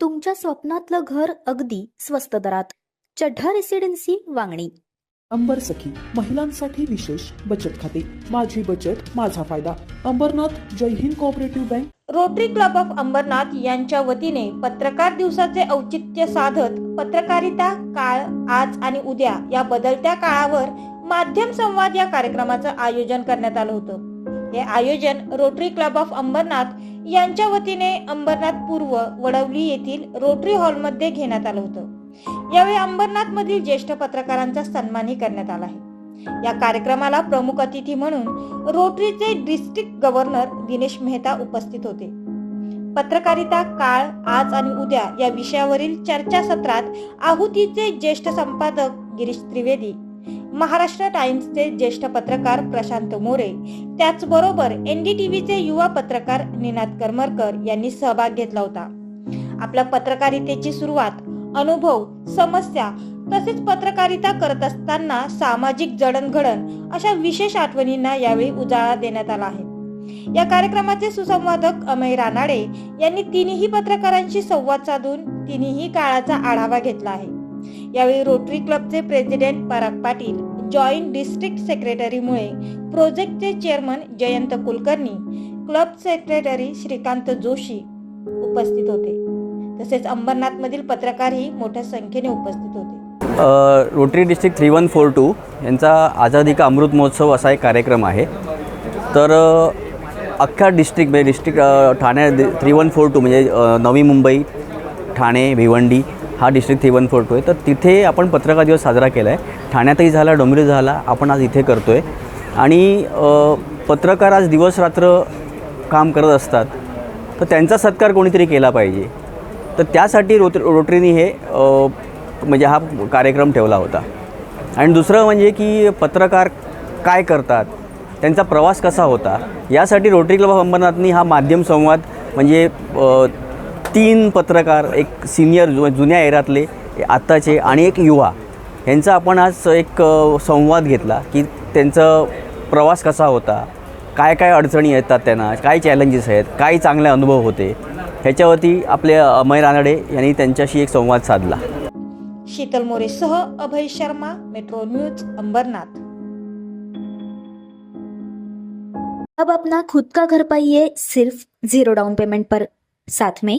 तुमच्या स्वप्नातलं घर अगदी स्वस्त दरात. चढ्ढा रेसिडेन्सी वांगणी. अंबर सखी महिलांसाठी विशेष बचत खाते. माझी बचत माझा फायदा. Ambernath Jai Hind cooperative bank Rotary Club of Ambernath यांच्या वतीने पत्रकार दिवसाचे औचित्य साधत पत्रकारिता काळ आज आणि उद्या या बदलत्या काळावर माध्यम संवाद या कार्यक्रमाचं आयोजन करण्यात आलं होतं. हे आयोजन रोटरी क्लब ऑफ अंबरनाथ यांच्या वतीने अंबरनाथ पूर्व वडवली येथील रोटरी हॉलमध्ये घेण्यात आलं होतं. यावेळी अंबरनाथ मधील ज्येष्ठ पत्रकारांचा सन्मानही करण्यात आला आहे. या कार्यक्रमाला प्रमुख अतिथी म्हणून रोटरीचे डिस्ट्रिक्ट गव्हर्नर दिनेश मेहता उपस्थित होते. पत्रकारिता काळ आज आणि उद्या या विषयावरील चर्चासत्रात आहुतीचे ज्येष्ठ संपादक गिरीश त्रिवेदी महाराष्ट्र टाइम्सचे ज्येष्ठ पत्रकार प्रशांत मोरे त्याचबरोबर एनडीटीव्हीचे युवा पत्रकार निनाद करमरकर यांनी सहभाग घेतला होता. आपल्या पत्रकारितेची सुरुवात अनुभव समस्या तसेच पत्रकारिता करत असताना सामाजिक जडणघडण अशा विशेष आठवणींना यावेळी उजाळा देण्यात आला आहे. या कार्यक्रमाचे सुसंवादक अमय रानाडे यांनी तिन्ही पत्रकारांशी संवाद साधून तिन्ही काळाचा आढावा घेतला आहे. यावेळी रोटरी क्लबचे president Parag Patil joint district सेक्रेटरीमुळे प्रोजेक्टचे chairman Jayant Kulkarni club secretary Shrikant Joshi उपस्थित होते. तसेच अंबरनाथ मधील पत्रकारही मोठ्या संख्येने उपस्थित होते. Rotary district three one four two यांचा आझादी का अमृत महोत्सव असा एक कार्यक्रम आहे. तर अख्ख्या डिस्ट्रिक्ट म्हणजे district Thane three one four two म्हणजे नवी मुंबई ठाणे भिवंडी हा district three one four two आहे. तर तिथे आपण पत्रकार दिवस साजरा केला आहे ठाण्यातही झाला डोंबिवली झाला आपण आज इथे करतो आहे आणि पत्रकार आज दिवस रात्र काम करत असतात. तर त्यांचा सत्कार कोणीतरी केला पाहिजे. तर त्यासाठी रोट रोटरीने हे म्हणजे हा कार्यक्रम ठेवला होता. आणि दुसरं म्हणजे की पत्रकार काय करतात त्यांचा प्रवास कसा होता यासाठी रोटरी क्लब अंबरनाथनी हा माध्यम संवाद म्हणजे तीन पत्रकार एक सिनियर जु जुन्या एरातले आत्ताचे आणि एक युवा. यांचा आपण आज एक संवाद घेतला की त्यांचं प्रवास कसा होता? काय काय अडचणी येतात त्यांना? काय चॅलेंजेस आहेत? काय चांगले अनुभव होते? ह्याच्यावरती आपले अमय रानडे यांनी त्यांच्याशी एक संवाद साधला. शीतल मोरे सह अभय शर्मा मेट्रो न्यूज अंबरनाथ. अब अपना खुद का घर पाइए सिर्फ जीरो डाउन पेमेंट पर. साथ में